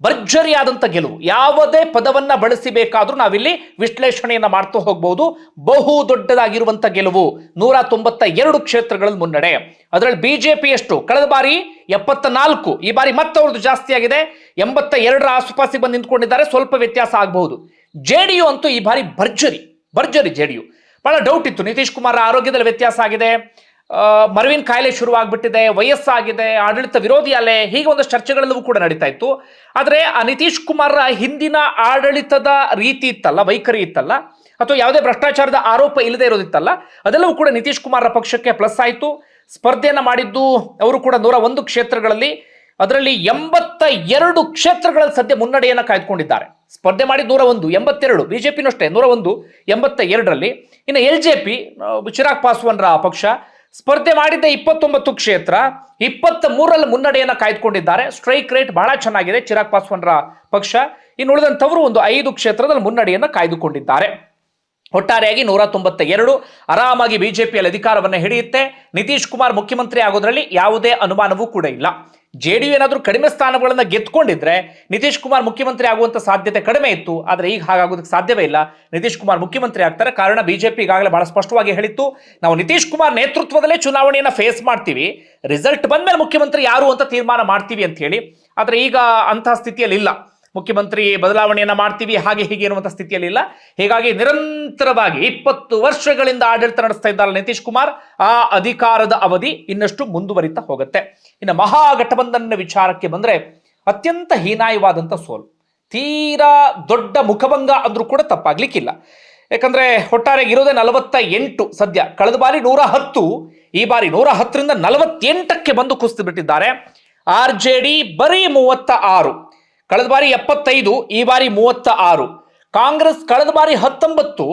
[SPEAKER 1] ಭರ್ಜರಿಯಾದಂಥ ಗೆಲುವು. ಯಾವುದೇ ಪದವನ್ನ ಬಳಸಬೇಕಾದ್ರೂ ನಾವಿಲ್ಲಿ ವಿಶ್ಲೇಷಣೆಯನ್ನು ಮಾಡ್ತಾ ಹೋಗ್ಬೋದು. ಬಹು ದೊಡ್ಡದಾಗಿರುವಂಥ ಗೆಲುವು ನೂರ ತೊಂಬತ್ತ ಎರಡು ಕ್ಷೇತ್ರಗಳಲ್ಲಿ ಮುನ್ನಡೆ. ಅದರಲ್ಲಿ ಬಿಜೆಪಿ ಎಷ್ಟು? ಕಳೆದ ಬಾರಿ ಎಪ್ಪತ್ತ ನಾಲ್ಕು ಈ ಬಾರಿ ಮತ್ತವ್ರದ್ದು ಜಾಸ್ತಿ ಆಗಿದೆ. ಎಂಬತ್ತ ಎರಡರ ಆಸುಪಾಸಿಗೆ ಬಂದು ನಿಂತ್ಕೊಂಡಿದ್ದಾರೆ. ಸ್ವಲ್ಪ ವ್ಯತ್ಯಾಸ ಆಗಬಹುದು. ಜೆ ಡಿ ಯು ಅಂತೂ ಈ ಬಾರಿ ಭರ್ಜರಿ. ಭರ್ಜರಿ ಜೆ ಡಿ ಯು ಬಹಳ ಡೌಟ್ ಇತ್ತು. ನಿತೀಶ್ ಕುಮಾರ್ ಆರೋಗ್ಯದಲ್ಲಿ ವ್ಯತ್ಯಾಸ ಆಗಿದೆ. ಮರವಿನ ಕಾಯಿಲೆ ಶುರುವಾಗ್ಬಿಟ್ಟಿದೆ, ವಯಸ್ಸಾಗಿದೆ, ಆಡಳಿತ ವಿರೋಧಿ ಅಲೆ, ಹೀಗೆ ಒಂದಷ್ಟು ಚರ್ಚೆಗಳೆಲ್ಲವೂ ಕೂಡ ನಡೀತಾ ಇತ್ತು. ಆದರೆ ಆ ನಿತೀಶ್ ಕುಮಾರ್ ಹಿಂದಿನ ಆಡಳಿತದ ರೀತಿ ಇತ್ತಲ್ಲ, ವೈಖರಿ ಇತ್ತಲ್ಲ, ಅಥವಾ ಯಾವುದೇ ಭ್ರಷ್ಟಾಚಾರದ ಆರೋಪ ಇಲ್ಲದೆ ಇರೋದಿತ್ತಲ್ಲ, ಅದೆಲ್ಲವೂ ಕೂಡ ನಿತೀಶ್ ಕುಮಾರ್ ಪಕ್ಷಕ್ಕೆ ಪ್ಲಸ್ ಆಯಿತು. ಸ್ಪರ್ಧೆಯನ್ನು ಮಾಡಿದ್ದು ಅವರು ಕೂಡ ನೂರ ಒಂದು ಕ್ಷೇತ್ರಗಳಲ್ಲಿ, ಅದರಲ್ಲಿ ಎಂಬತ್ತ ಎರಡು ಕ್ಷೇತ್ರಗಳಲ್ಲಿ ಸದ್ಯ ಮುನ್ನಡೆಯನ್ನು ಕಾಯ್ದುಕೊಂಡಿದ್ದಾರೆ. ಸ್ಪರ್ಧೆ ಮಾಡಿ ನೂರ ಒಂದು, ಎಂಬತ್ತೆರಡು ಬಿಜೆಪಿನೂ ಅಷ್ಟೇ ನೂರ ಒಂದು, ಎಂಬತ್ತ ಎರಡರಲ್ಲಿ. ಇನ್ನು ಎಲ್ ಜೆ ಪಿ ಚಿರಾಗ್ ಪಾಸ್ವಾನ್ರ ಪಕ್ಷ ಸ್ಪರ್ಧೆ ಮಾಡಿದ್ದ ಇಪ್ಪತ್ತೊಂಬತ್ತು ಕ್ಷೇತ್ರ ಇಪ್ಪತ್ತ ಮೂರರಲ್ಲಿ ಮುನ್ನಡೆಯನ್ನು ಕಾಯ್ದುಕೊಂಡಿದ್ದಾರೆ. ಸ್ಟ್ರೈಕ್ ರೇಟ್ ಬಹಳ ಚೆನ್ನಾಗಿದೆ. ಚಿರಾಗ್ ಪಾಸ್ವಾನ್ರ ಪಕ್ಷ ಇನ್ನು ಉಳಿದಂಥವರು ಒಂದು ಐದು ಕ್ಷೇತ್ರದಲ್ಲಿ ಮುನ್ನಡೆಯನ್ನು ಕಾಯ್ದುಕೊಂಡಿದ್ದಾರೆ. ಒಟ್ಟಾರೆಯಾಗಿ ನೂರ ತೊಂಬತ್ತ ಎರಡು. ಆರಾಮಾಗಿ ಬಿಜೆಪಿಯಲ್ಲಿ ಅಧಿಕಾರವನ್ನು ಹಿಡಿಯುತ್ತೆ. ನಿತೀಶ್ ಕುಮಾರ್ ಮುಖ್ಯಮಂತ್ರಿ ಆಗೋದ್ರಲ್ಲಿ ಯಾವುದೇ ಅನುಮಾನವೂ ಕೂಡ ಇಲ್ಲ. ಜೆ ಡಿ ಯು ಏನಾದರೂ ಕಡಿಮೆ ಸ್ಥಾನಗಳನ್ನು ಗೆದ್ದುಕೊಂಡಿದ್ರೆ ನಿತೀಶ್ ಕುಮಾರ್ ಮುಖ್ಯಮಂತ್ರಿ ಆಗುವಂತ ಸಾಧ್ಯತೆ ಕಡಿಮೆ ಇತ್ತು, ಆದರೆ ಈಗ ಹಾಗಾಗೋದಕ್ಕೆ ಸಾಧ್ಯವೇ ಇಲ್ಲ. ನಿತೀಶ್ ಕುಮಾರ್ ಮುಖ್ಯಮಂತ್ರಿ ಆಗ್ತಾರೆ. ಕಾರಣ ಬಿಜೆಪಿ ಈಗಾಗಲೇ ಬಹಳ ಸ್ಪಷ್ಟವಾಗಿ ಹೇಳಿತ್ತು. ನಾವು ನಿತೀಶ್ ಕುಮಾರ್ ನೇತೃತ್ವದಲ್ಲೇ ಚುನಾವಣೆಯನ್ನು ಫೇಸ್ ಮಾಡ್ತೀವಿ. ರಿಸಲ್ಟ್ ಬಂದ್ಮೇಲೆ ಮುಖ್ಯಮಂತ್ರಿ ಯಾರು ಅಂತ ತೀರ್ಮಾನ ಮಾಡ್ತೀವಿ ಅಂತ ಹೇಳಿ. ಆದರೆ ಈಗ ಅಂತಹ ಸ್ಥಿತಿಯಲ್ಲಿ ಇಲ್ಲ ಮುಖ್ಯಮಂತ್ರಿ ಬದಲಾವಣೆಯನ್ನ ಮಾಡ್ತೀವಿ, ಹಾಗೆ ಹೀಗೆ ಎನ್ನುವಂಥ ಸ್ಥಿತಿಯಲ್ಲಿ ಇಲ್ಲ. ಹೀಗಾಗಿ ನಿರಂತರವಾಗಿ ಇಪ್ಪತ್ತು ವರ್ಷಗಳಿಂದ ಆಡಳಿತ ನಡೆಸ್ತಾ ಇದ್ದಾರೆ ನಿತೀಶ್ ಕುಮಾರ್. ಆ ಅಧಿಕಾರದ ಅವಧಿ ಇನ್ನಷ್ಟು ಮುಂದುವರಿತಾ ಹೋಗುತ್ತೆ. ಇನ್ನು ಮಹಾಗಠಬಂಧನ ವಿಚಾರಕ್ಕೆ ಬಂದರೆ ಅತ್ಯಂತ ಹೀನಾಯವಾದಂಥ ಸೋಲು. ತೀರಾ ದೊಡ್ಡ ಮುಖಭಂಗ ಅಂದ್ರೂ ಕೂಡ ತಪ್ಪಾಗ್ಲಿಕ್ಕಿಲ್ಲ. ಯಾಕಂದ್ರೆ ಒಟ್ಟಾರೆ ಇರೋದೇ ನಲವತ್ತ ಎಂಟು ಸದ್ಯ. ಕಳೆದ ಬಾರಿ ನೂರ ಹತ್ತು, ಈ ಬಾರಿ ನೂರ ಹತ್ತರಿಂದ ನಲವತ್ತೆಂಟಕ್ಕೆ ಬಂದು ಕುಸಿದು ಬಿಟ್ಟಿದ್ದಾರೆ. ಆರ್ ಜೆ ಡಿ ಬರೀ ಮೂವತ್ತ ಆರು ಕಳೆದ ಬಾರಿ ಎಪ್ಪತ್ತೈದು, ಈ ಬಾರಿ ಮೂವತ್ತ ಆರು ಕಾಂಗ್ರೆಸ್ ಕಳೆದ ಬಾರಿ ಹತ್ತೊಂಬತ್ತು,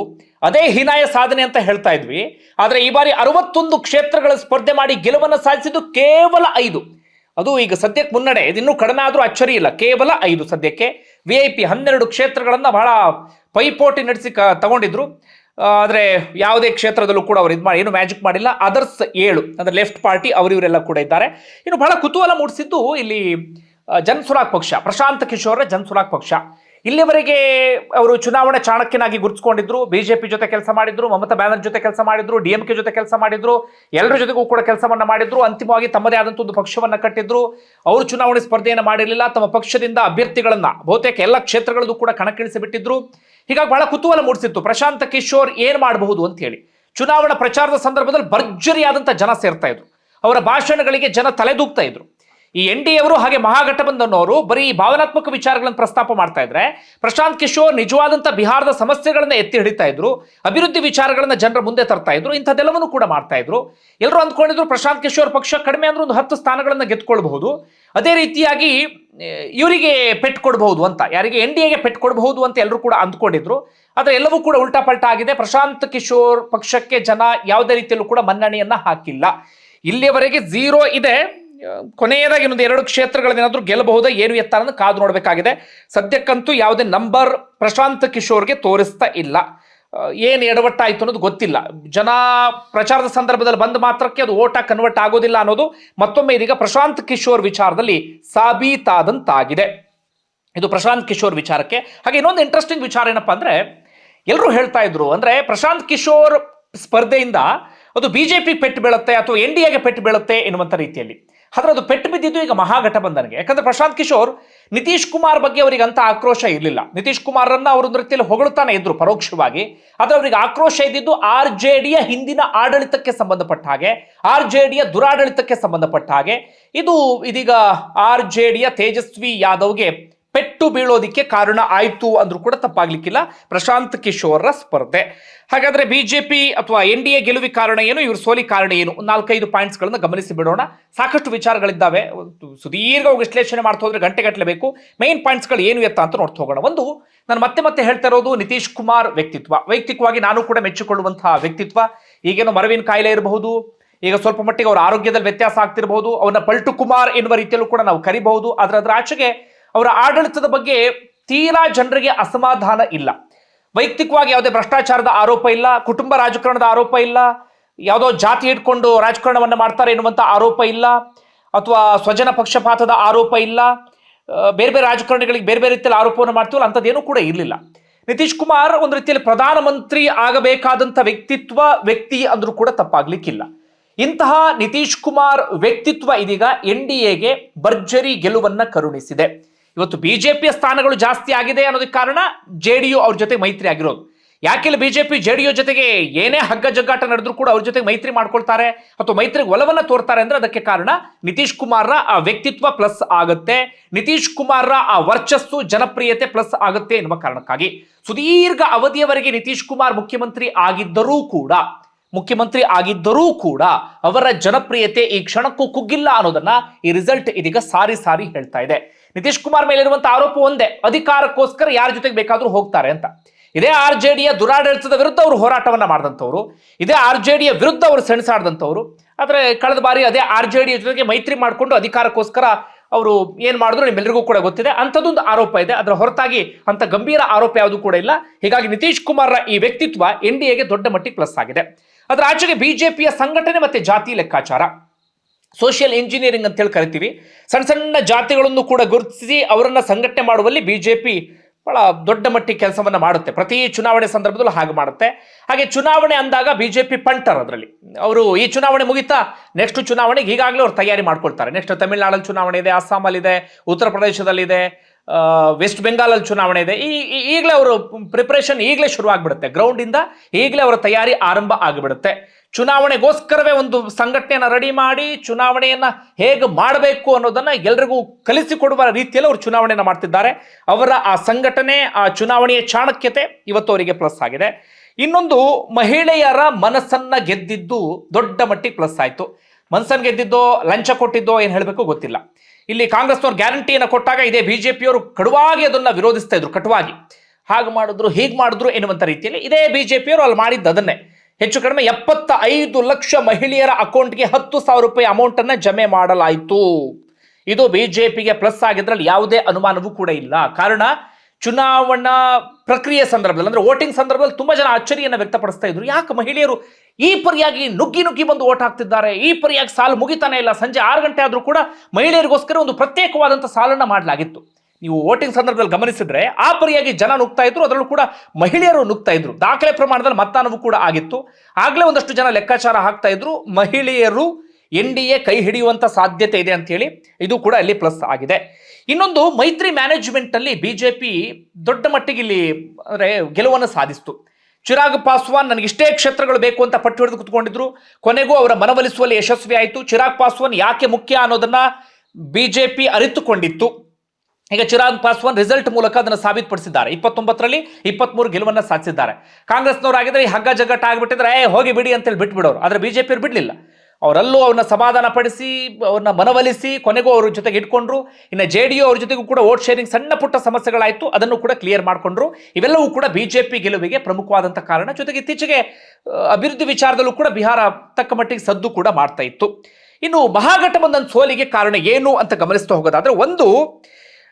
[SPEAKER 1] ಅದೇ ಹೀನಾಯ ಸಾಧನೆ ಅಂತ ಹೇಳ್ತಾ ಇದ್ವಿ. ಆದರೆ ಈ ಬಾರಿ ಅರವತ್ತೊಂದು ಕ್ಷೇತ್ರಗಳ ಸ್ಪರ್ಧೆ ಮಾಡಿ ಗೆಲುವನ್ನು ಸಾಧಿಸಿದ್ದು ಕೇವಲ ಐದು. ಅದು ಈಗ ಸದ್ಯಕ್ಕೆ ಮುನ್ನಡೆ. ಇದಿನ್ನೂ ಕಡಿಮೆ ಆದರೂ ಅಚ್ಚರಿ ಇಲ್ಲ. ಕೇವಲ ಐದು ಸದ್ಯಕ್ಕೆ. ವಿ ಐ ಪಿ ಹನ್ನೆರಡು ಕ್ಷೇತ್ರಗಳನ್ನು ಬಹಳ ಪೈಪೋಟಿ ನಡೆಸಿ ಕ, ತಗೊಂಡಿದ್ರು. ಆದರೆ ಯಾವುದೇ ಕ್ಷೇತ್ರದಲ್ಲೂ ಕೂಡ ಅವರು ಇದು ಮಾಡಿ, ಏನು ಮ್ಯಾಜಿಕ್ ಮಾಡಿಲ್ಲ. ಅದರ್ಸ್ ಏಳು, ಅಂದರೆ ಲೆಫ್ಟ್ ಪಾರ್ಟಿ ಅವರಿವರೆಲ್ಲ ಕೂಡ ಇದ್ದಾರೆ. ಇನ್ನು ಬಹಳ ಕುತೂಹಲ ಮೂಡಿಸಿದ್ದು ಇಲ್ಲಿ ಜನ್ಸುರಾಗ್ ಪಕ್ಷ, ಪ್ರಶಾಂತ್ ಕಿಶೋರ್ ಜನ್ಸುರಾಗ್ ಪಕ್ಷ. ಇಲ್ಲಿವರೆಗೆ ಅವರು ಚುನಾವಣಾ ಚಾಣಕ್ಯನಾಗಿ ಗುರುತಿಸಿಕೊಂಡಿದ್ರು. ಬಿಜೆಪಿ ಜೊತೆ ಕೆಲಸ ಮಾಡಿದ್ರು, ಮಮತಾ ಬ್ಯಾನರ್ಜಿ ಜೊತೆ ಕೆಲಸ ಮಾಡಿದ್ರು ಡಿಎಂಕೆ ಜೊತೆ ಕೆಲಸ ಮಾಡಿದ್ರು, ಎಲ್ಲರ ಜೊತೆಗೂ ಕೂಡ ಕೆಲಸವನ್ನ ಮಾಡಿದ್ರು. ಅಂತಿಮವಾಗಿ ತಮ್ಮದೇ ಆದಂತ ಒಂದು ಪಕ್ಷವನ್ನ ಕಟ್ಟಿದ್ರು. ಅವರು ಚುನಾವಣೆ ಸ್ಪರ್ಧೆಯನ್ನು ಮಾಡಿರಲಿಲ್ಲ. ತಮ್ಮ ಪಕ್ಷದಿಂದ ಅಭ್ಯರ್ಥಿಗಳನ್ನ ಬಹುತೇಕ ಎಲ್ಲ ಕ್ಷೇತ್ರಗಳಲ್ಲೂ ಕೂಡ ಕಣಕ್ಕಿಳಿಸಿ ಬಿಟ್ಟಿದ್ರು ಹೀಗಾಗಿ ಬಹಳ ಕುತೂಹಲ ಮೂಡಿಸಿತ್ತು. ಪ್ರಶಾಂತ್ ಕಿಶೋರ್ ಏನ್ ಮಾಡಬಹುದು ಅಂತ ಹೇಳಿ. ಚುನಾವಣಾ ಪ್ರಚಾರದ ಸಂದರ್ಭದಲ್ಲಿ ಭರ್ಜರಿಯಾದಂಥ ಜನ ಸೇರ್ತಾ ಇದ್ರು. ಅವರ ಭಾಷಣಗಳಿಗೆ ಜನ ತಲೆದೂಗ್ತಾ ಇದ್ರು. ಈ ಎನ್ ಡಿ ಅವರು ಹಾಗೆ ಮಹಾಗಠಬಂಧನ್ ಅವರು ಬರೀ ಭಾವನಾತ್ಮಕ ವಿಚಾರಗಳನ್ನು ಪ್ರಸ್ತಾಪ ಮಾಡ್ತಾ ಇದ್ರೆ ಪ್ರಶಾಂತ್ ಕಿಶೋರ್ ನಿಜವಾದಂತ ಬಿಹಾರದ ಸಮಸ್ಯೆಗಳನ್ನ ಎತ್ತಿ ಹಿಡಿತಾ ಇದ್ರು, ಅಭಿವೃದ್ಧಿ ವಿಚಾರಗಳನ್ನ ಜನರ ಮುಂದೆ ತರ್ತಾ ಇದ್ರು, ಇಂಥದ್ದೆಲ್ಲವನ್ನು ಕೂಡ ಮಾಡ್ತಾ ಇದ್ರು. ಎಲ್ಲರೂ ಅಂದ್ಕೊಂಡಿದ್ರು ಪ್ರಶಾಂತ್ ಕಿಶೋರ್ ಪಕ್ಷ ಕಡಿಮೆ ಅಂದ್ರೆ ಒಂದು ಹತ್ತು ಸ್ಥಾನಗಳನ್ನ ಗೆದ್ಕೊಳ್ಬಹುದು ಅದೇ ರೀತಿಯಾಗಿ ಇವರಿಗೆ ಪೆಟ್ಟು ಕೊಡಬಹುದು ಅಂತ, ಯಾರಿಗೆ ಎನ್ ಡಿ ಎಗೆ ಪೆಟ್ಟು ಕೊಡಬಹುದು ಅಂತ ಎಲ್ಲರೂ ಕೂಡ ಅಂದ್ಕೊಂಡಿದ್ರು. ಆದರೆ ಎಲ್ಲವೂ ಕೂಡ ಉಲ್ಟಾ ಪಲ್ಟಾ ಆಗಿದೆ. ಪ್ರಶಾಂತ್ ಕಿಶೋರ್ ಪಕ್ಷಕ್ಕೆ ಜನ ಯಾವುದೇ ರೀತಿಯಲ್ಲೂ ಕೂಡ ಮನ್ನಣೆಯನ್ನ ಹಾಕಿಲ್ಲ. ಇಲ್ಲಿಯವರೆಗೆ ಝೀರೋ ಇದೆ. ಕೊನೆಯದಾಗಿ ಇನ್ನೊಂದು ಎರಡು ಕ್ಷೇತ್ರಗಳನ್ನೇನಾದ್ರೂ ಗೆಲ್ಲಬಹುದಾ, ಏನು ಎತ್ತ ಅನ್ನೋದು ಕಾದು ನೋಡಬೇಕಾಗಿದೆ. ಸದ್ಯಕ್ಕಂತೂ ಯಾವುದೇ ನಂಬರ್ ಪ್ರಶಾಂತ್ ಕಿಶೋರ್ಗೆ ತೋರಿಸ್ತಾ ಇಲ್ಲ. ಏನು ಎಡವಟ್ಟಾಯ್ತು ಅನ್ನೋದು ಗೊತ್ತಿಲ್ಲ. ಜನ ಪ್ರಚಾರದ ಸಂದರ್ಭದಲ್ಲಿ ಬಂದ ಮಾತ್ರಕ್ಕೆ ಅದು ಓಟ ಕನ್ವರ್ಟ್ ಆಗೋದಿಲ್ಲ ಅನ್ನೋದು ಮತ್ತೊಮ್ಮೆ ಇದೀಗ ಪ್ರಶಾಂತ್ ಕಿಶೋರ್ ವಿಚಾರದಲ್ಲಿ ಸಾಬೀತಾದಂತಾಗಿದೆ. ಇದು ಪ್ರಶಾಂತ್ ಕಿಶೋರ್ ವಿಚಾರಕ್ಕೆ. ಹಾಗೆ ಇನ್ನೊಂದು ಇಂಟ್ರೆಸ್ಟಿಂಗ್ ವಿಚಾರ ಏನಪ್ಪಾ ಅಂದ್ರೆ ಎಲ್ಲರೂ ಹೇಳ್ತಾ ಇದ್ರು ಅಂದ್ರೆ ಪ್ರಶಾಂತ್ ಕಿಶೋರ್ ಸ್ಪರ್ಧೆಯಿಂದ ಅದು ಬಿಜೆಪಿ ಪೆಟ್ಟು ಬೀಳುತ್ತೆ ಅಥವಾ ಎನ್ ಡಿ ಎಗೆ ಪೆಟ್ಟು ಬೀಳುತ್ತೆ ಎನ್ನುವಂಥ ರೀತಿಯಲ್ಲಿ. ಆದ್ರೆ ಅದು ಪೆಟ್ಟು ಬಿದ್ದಿದ್ದು ಈಗ ಮಹಾಗಠಬಂಧನ್ಗೆ ಯಾಕಂದ್ರೆ ಪ್ರಶಾಂತ್ ಕಿಶೋರ್ ನಿತೀಶ್ ಕುಮಾರ್ ಬಗ್ಗೆ ಅವರಿಗೆ ಅಂತ ಆಕ್ರೋಶ ಇರಲಿಲ್ಲ. ನಿತೀಶ್ ಕುಮಾರನ್ನ ಅವರು ರೀತಿಯಲ್ಲಿ ಹೊಗಳುತ್ತಾನೆ ಇದ್ರು ಪರೋಕ್ಷವಾಗಿ. ಆದರೆ ಅವರಿಗೆ ಆಕ್ರೋಶ ಇದ್ದಿದ್ದು ಆರ್ ಜೆ ಡಿಯ ಹಿಂದಿನ ಆಡಳಿತಕ್ಕೆ ಸಂಬಂಧಪಟ್ಟ ಹಾಗೆ, ಆರ್ ಜೆ ಡಿಯ ದುರಾಡಳಿತಕ್ಕೆ ಸಂಬಂಧಪಟ್ಟ ಹಾಗೆ. ಇದು ಇದೀಗ ಆರ್ ಜೆ ಡಿಯ ತೇಜಸ್ವಿ ಯಾದವ್ಗೆ ಪೆಟ್ಟು ಬೀಳೋದಿಕ್ಕೆ ಕಾರಣ ಆಯ್ತು ಅಂದ್ರೂ ಕೂಡ ತಪ್ಪಾಗ್ಲಿಕ್ಕಿಲ್ಲ. ಪ್ರಶಾಂತ್ ಕಿಶೋರ್ರ ಸ್ಪರ್ಧೆ. ಹಾಗಾದ್ರೆ ಬಿಜೆಪಿ ಅಥವಾ ಎನ್ ಡಿ ಎ ಗೆಲುವಿ ಕಾರಣ ಏನು, ಇವ್ರ ಸೋಲಿ ಕಾರಣ ಏನು? ನಾಲ್ಕೈದು ಪಾಯಿಂಟ್ಸ್ ಗಳನ್ನ ಗಮನಿಸಿ ಬಿಡೋಣ. ಸಾಕಷ್ಟು ವಿಚಾರಗಳಿದ್ದಾವೆ. ಸುದೀರ್ಘ ವಿಶ್ಲೇಷಣೆ ಮಾಡ್ತಾ ಹೋದ್ರೆ ಗಂಟೆಗಟ್ಟಲೆ ಬೇಕು ಮೈನ್ ಪಾಯಿಂಟ್ಸ್ಗಳು ಏನು ಎತ್ತ ಅಂತ ನೋಡ್ತಾ ಹೋಗೋಣ. ಒಂದು, ನಾನು ಮತ್ತೆ ಮತ್ತೆ ಹೇಳ್ತಾ ಇರೋದು ನಿತೀಶ್ ಕುಮಾರ್ ವ್ಯಕ್ತಿತ್ವ. ವೈಯಕ್ತಿಕವಾಗಿ ನಾನು ಕೂಡ ಮೆಚ್ಚಿಕೊಳ್ಳುವಂತಹ ವ್ಯಕ್ತಿತ್ವ. ಈಗೇನು ಮರವಿನ ಕಾಯಿಲೆ ಇರಬಹುದು. ಈಗ ಸ್ವಲ್ಪ ಮಟ್ಟಿಗೆ ಅವರ ಆರೋಗ್ಯದಲ್ಲಿ ವ್ಯತ್ಯಾಸ ಆಗ್ತಿರಬಹುದು. ಅವನ ಪಲ್ಟು ಕುಮಾರ್ ಎನ್ನುವ ರೀತಿಯಲ್ಲೂ ಕೂಡ ನಾವು ಕರಿಬಹುದು. ಆದ್ರೆ ಅದರ ಆಚೆಗೆ ಅವರ ಆಡಳಿತದ ಬಗ್ಗೆ ತೀರಾ ಜನರಿಗೆ ಅಸಮಾಧಾನ ಇಲ್ಲ. ವೈಯಕ್ತಿಕವಾಗಿ ಯಾವುದೇ ಭ್ರಷ್ಟಾಚಾರದ ಆರೋಪ ಇಲ್ಲ, ಕುಟುಂಬ ರಾಜಕಾರಣದ ಆರೋಪ ಇಲ್ಲ, ಯಾವುದೋ ಜಾತಿ ಇಟ್ಕೊಂಡು ರಾಜಕಾರಣವನ್ನು ಮಾಡ್ತಾರೆ ಎನ್ನುವಂಥ ಆರೋಪ ಇಲ್ಲ, ಅಥವಾ ಸ್ವಜನ ಪಕ್ಷಪಾತದ ಆರೋಪ ಇಲ್ಲ ಬೇರೆ ಬೇರೆ ರಾಜಕಾರಣಿಗಳಿಗೆ ಬೇರೆ ಬೇರೆ ರೀತಿಯಲ್ಲಿ ಆರೋಪವನ್ನು ಮಾಡ್ತೀವಲ್ಲ, ಅಂಥದ್ದೇನೂ ಕೂಡ ಇರಲಿಲ್ಲ. ನಿತೀಶ್ ಕುಮಾರ್ ಒಂದು ರೀತಿಯಲ್ಲಿ ಪ್ರಧಾನಮಂತ್ರಿ ಆಗಬೇಕಾದಂಥ ವ್ಯಕ್ತಿತ್ವ ವ್ಯಕ್ತಿ ಅಂದರೂ ಕೂಡ ತಪ್ಪಾಗ್ಲಿಕ್ಕಿಲ್ಲ. ಇಂತಹ ನಿತೀಶ್ ಕುಮಾರ್ ವ್ಯಕ್ತಿತ್ವ ಇದೀಗ ಎನ್ ಡಿ ಎಗೆ ಭರ್ಜರಿ ಗೆಲುವನ್ನ ಕರುಣಿಸಿದೆ. ಇವತ್ತು ಬಿಜೆಪಿಯ ಸ್ಥಾನಗಳು ಜಾಸ್ತಿ ಆಗಿದೆ ಅನ್ನೋದಕ್ಕೆ ಕಾರಣ ಜೆ ಡಿ ಯು ಅವ್ರ ಜೊತೆ ಮೈತ್ರಿ ಆಗಿರೋದು. ಯಾಕಿಲ್ಲ ಬಿಜೆಪಿ ಜೆ ಡಿ ಯು ಜೊತೆಗೆ ಏನೇ ಹಗ್ಗ ಜಗ್ಗಾಟ ನಡೆದ್ರು ಕೂಡ ಅವ್ರ ಜೊತೆಗೆ ಮೈತ್ರಿ ಮಾಡ್ಕೊಳ್ತಾರೆ ಅಥವಾ ಮೈತ್ರಿಗೆ ಒಲವನ್ನ ತೋರ್ತಾರೆ ಅಂದ್ರೆ ಅದಕ್ಕೆ ಕಾರಣ ನಿತೀಶ್ ಕುಮಾರ್ರ ಆ ವ್ಯಕ್ತಿತ್ವ ಪ್ಲಸ್ ಆಗುತ್ತೆ. ನಿತೀಶ್ ಕುಮಾರ್ರ ಆ ವರ್ಚಸ್ಸು, ಜನಪ್ರಿಯತೆ ಪ್ಲಸ್ ಆಗುತ್ತೆ ಎನ್ನುವ ಕಾರಣಕ್ಕಾಗಿ. ಸುದೀರ್ಘ ಅವಧಿಯವರೆಗೆ ನಿತೀಶ್ ಕುಮಾರ್ ಮುಖ್ಯಮಂತ್ರಿ ಆಗಿದ್ದರೂ ಕೂಡ, ಮುಖ್ಯಮಂತ್ರಿ ಆಗಿದ್ದರೂ ಕೂಡ ಅವರ ಜನಪ್ರಿಯತೆ ಈ ಕ್ಷಣಕ್ಕೂ ಕುಗ್ಗಿಲ್ಲ ಅನ್ನೋದನ್ನ ಈ ರಿಸಲ್ಟ್ ಇದೀಗ ಸಾರಿ ಸಾರಿ ಹೇಳ್ತಾ ಇದೆ. ನಿತೀಶ್ ಕುಮಾರ್ ಮೇಲೆ ಇರುವಂತಹ ಆರೋಪ ಒಂದೇ, ಅಧಿಕಾರಕ್ಕೋಸ್ಕರ ಯಾರ ಜೊತೆಗೆ ಬೇಕಾದ್ರೂ ಹೋಗ್ತಾರೆ ಅಂತ. ಇದೇ ಆರ್ ಜೆ ಡಿಯ ದುರಾಡಳಿತದ ವಿರುದ್ಧ ಅವರು ಹೋರಾಟವನ್ನ ಮಾಡಿದಂಥವ್ರು, ಇದೇ ಆರ್ ಜೆ ಡಿಯ ವಿರುದ್ಧ ಅವರು ಸೆಣಸಾಡಿದಂಥವ್ರು, ಆದರೆ ಕಳೆದ ಬಾರಿ ಅದೇ ಆರ್ ಜೆ ಡಿಯ ಜೊತೆಗೆ ಮೈತ್ರಿ ಮಾಡಿಕೊಂಡು ಅಧಿಕಾರಕ್ಕೋಸ್ಕರ ಅವರು ಏನು ಮಾಡಿದ್ರು ನಿಮ್ಮೆಲ್ಲರಿಗೂ ಕೂಡ ಗೊತ್ತಿದೆ. ಅಂಥದ್ದೊಂದು ಆರೋಪ ಇದೆ. ಅದರ ಹೊರತಾಗಿ ಅಂತ ಗಂಭೀರ ಆರೋಪ ಯಾವುದು ಕೂಡ ಇಲ್ಲ. ಹೀಗಾಗಿ ನಿತೀಶ್ ಕುಮಾರ್ರ ಈ ವ್ಯಕ್ತಿತ್ವ ಎನ್ ಡಿ ಎಗೆ ದೊಡ್ಡ ಮಟ್ಟಿಗೆ ಪ್ಲಸ್ ಆಗಿದೆ. ಅದರ ಆಚೆಗೆ ಬಿಜೆಪಿಯ ಸಂಘಟನೆ ಮತ್ತೆ ಜಾತಿ ಲೆಕ್ಕಾಚಾರ. ಸೋಷಿಯಲ್ ಇಂಜಿನಿಯರಿಂಗ್ ಅಂತೇಳಿ ಕರಿತೀವಿ. ಸಣ್ಣ ಸಣ್ಣ ಜಾತಿಗಳನ್ನು ಕೂಡ ಗುರುತಿಸಿ ಅವರನ್ನು ಸಂಘಟನೆ ಮಾಡುವಲ್ಲಿ ಬಿಜೆಪಿ ಬಹಳ ದೊಡ್ಡ ಮಟ್ಟಿಗೆ ಕೆಲಸವನ್ನ ಮಾಡುತ್ತೆ. ಪ್ರತಿ ಚುನಾವಣೆ ಸಂದರ್ಭದಲ್ಲೂ ಹಾಗೆ ಮಾಡುತ್ತೆ. ಹಾಗೆ ಚುನಾವಣೆ ಅಂದಾಗ ಬಿಜೆಪಿ ಪಂಟರ್ ಅದರಲ್ಲಿ. ಅವರು ಈ ಚುನಾವಣೆ ಮುಗಿತಾ ನೆಕ್ಸ್ಟ್ ಚುನಾವಣೆಗೆ ಈಗಾಗಲೇ ಅವ್ರು ತಯಾರಿ ಮಾಡ್ಕೊಳ್ತಾರೆ. ನೆಕ್ಸ್ಟ್ ತಮಿಳ್ನಾಡಲ್ಲಿ ಚುನಾವಣೆ ಇದೆ, ಅಸ್ಸಾಮಲ್ಲಿದೆ, ಉತ್ತರ ಪ್ರದೇಶದಲ್ಲಿದೆ ವೆಸ್ಟ್ ಬೆಂಗಾಲಲ್ಲಿ ಚುನಾವಣೆ ಇದೆ. ಈ ಈಗಲೇ ಅವರು ಪ್ರಿಪ್ರೇಷನ್ ಈಗಲೇ ಶುರು ಆಗಿಬಿಡುತ್ತೆ ಗ್ರೌಂಡ್ ಇಂದ ಈಗಲೇ ಅವರ ತಯಾರಿ ಆರಂಭ ಆಗಿಬಿಡುತ್ತೆ. ಚುನಾವಣೆಗೋಸ್ಕರವೇ ಒಂದು ಸಂಘಟನೆಯನ್ನು ರೆಡಿ ಮಾಡಿ ಚುನಾವಣೆಯನ್ನ ಹೇಗೆ ಮಾಡಬೇಕು ಅನ್ನೋದನ್ನ ಎಲ್ರಿಗೂ ಕಲಿಸಿಕೊಡುವ ರೀತಿಯಲ್ಲಿ ಅವರು ಚುನಾವಣೆಯನ್ನು ಮಾಡ್ತಿದ್ದಾರೆ. ಅವರ ಆ ಸಂಘಟನೆ, ಆ ಚುನಾವಣೆಯ ಚಾಣಕ್ಯತೆ ಇವತ್ತು ಅವರಿಗೆ ಪ್ಲಸ್ ಆಗಿದೆ. ಇನ್ನೊಂದು ಮಹಿಳೆಯರ ಮನಸ್ಸನ್ನು ಗೆದ್ದಿದ್ದು ದೊಡ್ಡ ಮಟ್ಟಿಗೆ ಪ್ಲಸ್ ಆಯ್ತು. ಮನಸ್ಸನ್ನು ಗೆದ್ದಿದ್ದೋ, ಲಂಚ ಕೊಟ್ಟಿದ್ದೋ ಏನು ಹೇಳಬೇಕು ಗೊತ್ತಿಲ್ಲ. ಇಲ್ಲಿ ಕಾಂಗ್ರೆಸ್ನವ್ರು ಗ್ಯಾರಂಟಿಯನ್ನು ಕೊಟ್ಟಾಗ ಇದೇ ಬಿಜೆಪಿಯವರು ಕಡುವಾಗಿ ಅದನ್ನ ವಿರೋಧಿಸ್ತಾ ಇದ್ರು, ಕಟುವಾಗಿ. ಹಾಗೆ ಮಾಡಿದ್ರು, ಹೀಗೆ ಮಾಡಿದ್ರು ಎನ್ನುವಂಥ ರೀತಿಯಲ್ಲಿ ಇದೇ ಬಿಜೆಪಿಯವರು ಅಲ್ಲಿ ಮಾಡಿದ್ದು ಅದನ್ನೇ ಹೆಚ್ಚು ಕಡಿಮೆ ಎಪ್ಪತ್ತ ಐದು ಲಕ್ಷ ಮಹಿಳೆಯರ ಅಕೌಂಟ್ಗೆ ಹತ್ತು ಸಾವಿರ ರೂಪಾಯಿ ಅಮೌಂಟ್ ಅನ್ನ ಜಮೆ ಮಾಡಲಾಯಿತು. ಇದು ಬಿಜೆಪಿಗೆ ಪ್ಲಸ್ ಆಗಿದ್ರಲ್ಲಿ ಯಾವುದೇ ಅನುಮಾನವೂ ಕೂಡ ಇಲ್ಲ. ಕಾರಣ, ಚುನಾವಣಾ ಪ್ರಕ್ರಿಯೆ ಸಂದರ್ಭದಲ್ಲಿ, ಅಂದ್ರೆ ವೋಟಿಂಗ್ ಸಂದರ್ಭದಲ್ಲಿ ತುಂಬಾ ಜನ ಅಚ್ಚರಿಯನ್ನು ವ್ಯಕ್ತಪಡಿಸ್ತಾ ಇದ್ರು. ಯಾಕೆ ಮಹಿಳೆಯರು ಈ ಪರಿಯಾಗಿ ನುಗ್ಗಿ ನುಗ್ಗಿ ಬಂದು ಓಟ್ ಹಾಕ್ತಿದ್ದಾರೆ? ಈ ಪರಿಯಾಗಿ ಸಾಲು ಮುಗಿತಾನೆ ಇಲ್ಲ. ಸಂಜೆ ಆರು ಗಂಟೆ ಆದರೂ ಕೂಡ ಮಹಿಳೆಯರಿಗೋಸ್ಕರ ಒಂದು ಪ್ರತ್ಯೇಕವಾದಂಥ ಸಾಲನ್ನು ಮಾಡಲಾಗಿತ್ತು. ನೀವು ವೋಟಿಂಗ್ ಸಂದರ್ಭದಲ್ಲಿ ಗಮನಿಸಿದ್ರೆ ಆ ಪರಿಯಾಗಿ ಜನ ನುಗ್ತಾ ಇದ್ರು, ಅದರಲ್ಲೂ ಕೂಡ ಮಹಿಳೆಯರು ನುಗ್ತಾ ಇದ್ರು. ದಾಖಲೆ ಪ್ರಮಾಣದಲ್ಲಿ ಮತದಾನವೂ ಕೂಡ ಆಗಿತ್ತು. ಆಗ್ಲೇ ಒಂದಷ್ಟು ಜನ ಲೆಕ್ಕಾಚಾರ ಹಾಕ್ತಾ ಇದ್ರು. ಮಹಿಳೆಯರು ಎನ್ ಡಿ ಎ ಕೈ ಹಿಡಿಯುವಂತ ಸಾಧ್ಯತೆ ಇದೆ ಅಂತ ಹೇಳಿ ಇದು ಕೂಡ ಅಲ್ಲಿ ಪ್ಲಸ್ ಆಗಿದೆ. ಇನ್ನೊಂದು ಮೈತ್ರಿ ಮ್ಯಾನೇಜ್ಮೆಂಟ್ ಅಲ್ಲಿ ಬಿಜೆಪಿ ದೊಡ್ಡ ಮಟ್ಟಿಗೆ ಇಲ್ಲಿ ಅಂದ್ರೆ ಗೆಲುವನ್ನು ಸಾಧಿಸ್ತು. ಚಿರಾಗ್ ಪಾಸ್ವಾನ್ ನನಗೆ ಇಷ್ಟೇ ಕ್ಷೇತ್ರಗಳು ಬೇಕು ಅಂತ ಪಟ್ಟು ಹಿಡಿದು ಕುತ್ಕೊಂಡಿದ್ರು. ಕೊನೆಗೂ ಅವರ ಮನವೊಲಿಸುವಲ್ಲಿ ಯಶಸ್ವಿ ಆಯಿತು ಚಿರಾಗ್ ಪಾಸ್ವಾನ್ ಯಾಕೆ ಮುಖ್ಯ ಅನ್ನೋದನ್ನ ಬಿಜೆಪಿ ಅರಿತುಕೊಂಡಿತ್ತು. ಈಗ ಚಿರಾಗ್ ಪಾಸ್ವಾನ್ ರಿಸಲ್ಟ್ ಮೂಲಕ ಅದನ್ನು ಸಾಬೀತುಪಡಿಸಿದ್ದಾರೆ. ಇಪ್ಪತ್ತೊಂಬತ್ತರಲ್ಲಿ ಇಪ್ಪತ್ಮೂರು ಗೆಲುವನ್ನು ಸಾಧಿಸಿದ್ದಾರೆ. ಕಾಂಗ್ರೆಸ್ನವ್ರು ಆಗಿದ್ರೆ ಈ ಹಗ್ಗ ಜಗ್ಗಟ್ಟ ಆಗಿಬಿಟ್ಟಿದ್ರೆ, ಏ, ಹೋಗಿ ಬಿಡಿ ಅಂತೇಳಿ ಬಿಟ್ಬಿಡೋರು. ಆದರೆ ಬಿಜೆಪಿಯವ್ರು ಬಿಡಲಿಲ್ಲ. ಅವರಲ್ಲೂ ಅವ್ರನ್ನ ಸಮಾಧಾನ ಪಡಿಸಿ, ಅವ್ರನ್ನ ಮನವೊಲಿಸಿ, ಕೊನೆಗೂ ಅವ್ರ ಜೊತೆಗೆ ಇಟ್ಕೊಂಡ್ರು. ಇನ್ನು ಜೆ ಡಿ ಯು ಅವ್ರ ಜೊತೆಗೂ ಕೂಡ ವೋಟ್ ಶೇರಿಂಗ್ ಸಣ್ಣ ಪುಟ್ಟ ಸಮಸ್ಯೆಗಳಾಯಿತು. ಅದನ್ನು ಕೂಡ ಕ್ಲಿಯರ್ ಮಾಡಿಕೊಂಡ್ರು. ಇವೆಲ್ಲವೂ ಕೂಡ ಬಿಜೆಪಿ ಗೆಲುವಿಗೆ ಪ್ರಮುಖವಾದಂಥ ಕಾರಣ. ಜೊತೆಗೆ ಇತ್ತೀಚೆಗೆ ಅಭಿವೃದ್ಧಿ ವಿಚಾರದಲ್ಲೂ ಕೂಡ ಬಿಹಾರ ತಕ್ಕ ಮಟ್ಟಿಗೆ ಸದ್ದು ಕೂಡ ಮಾಡ್ತಾ ಇತ್ತು. ಇನ್ನು ಮಹಾಗಠಬಂಧನ್ ಸೋಲಿಗೆ ಕಾರಣ ಏನು ಅಂತ ಗಮನಿಸ್ತಾ ಹೋಗೋದಾದ್ರೆ, ಒಂದು